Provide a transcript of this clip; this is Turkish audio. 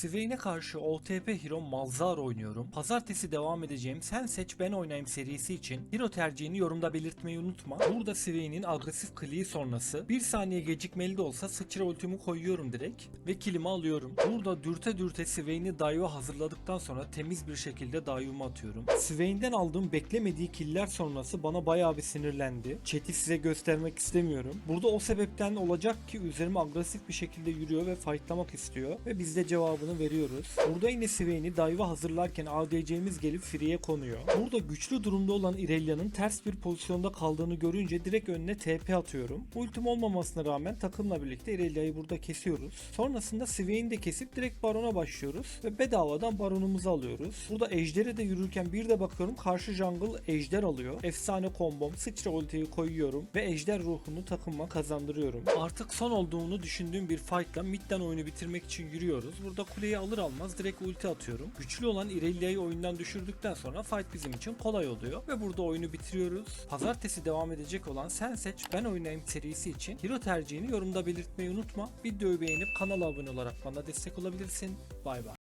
Swain'e karşı OTP Hero Malzar oynuyorum. Pazartesi devam edeceğim Sen Seç Ben Oynayayım serisi için hero tercihini yorumda belirtmeyi unutma. Burada Swain'in agresif kliği sonrası bir saniye gecikmeli de olsa sıçra ultimi koyuyorum direkt ve kilimi alıyorum. Burada dürte dürte Swain'i dive'a hazırladıktan sonra temiz bir şekilde dive'ımı atıyorum. Swain'den aldığım beklemediği killer sonrası bana bayağı bir sinirlendi. Chat'i size göstermek istemiyorum. Burada o sebepten olacak ki üzerime agresif bir şekilde yürüyor ve fightlamak istiyor ve biz de cevabını veriyoruz. Burada yine Swain'i dive'a hazırlarken ADC'miz gelip free'ye konuyor. Burada güçlü durumda olan Irelia'nın ters bir pozisyonda kaldığını görünce direkt önüne TP atıyorum. Ultim olmamasına rağmen takımla birlikte Irelia'yı burada kesiyoruz. Sonrasında Swain'i de kesip direkt Baron'a başlıyoruz ve bedavadan Baron'umuzu alıyoruz. Burada Ejder'e de yürürken bir de bakıyorum karşı jungle Ejder alıyor. Efsane kombom sıçra ultiyi koyuyorum ve Ejder ruhunu takıma kazandırıyorum. Artık son olduğunu düşündüğüm bir fightla midden oyunu bitirmek için yürüyoruz. Burada kuleyi alır almaz direkt ulti atıyorum. Güçlü olan Irelia'yı oyundan düşürdükten sonra fight bizim için kolay oluyor ve burada oyunu bitiriyoruz. Pazartesi devam edecek olan Sen Seç Ben Oynayayım serisi için hero tercihini yorumda belirtmeyi unutma. Videoyu beğenip kanala abone olarak bana destek olabilirsin. Bay bay.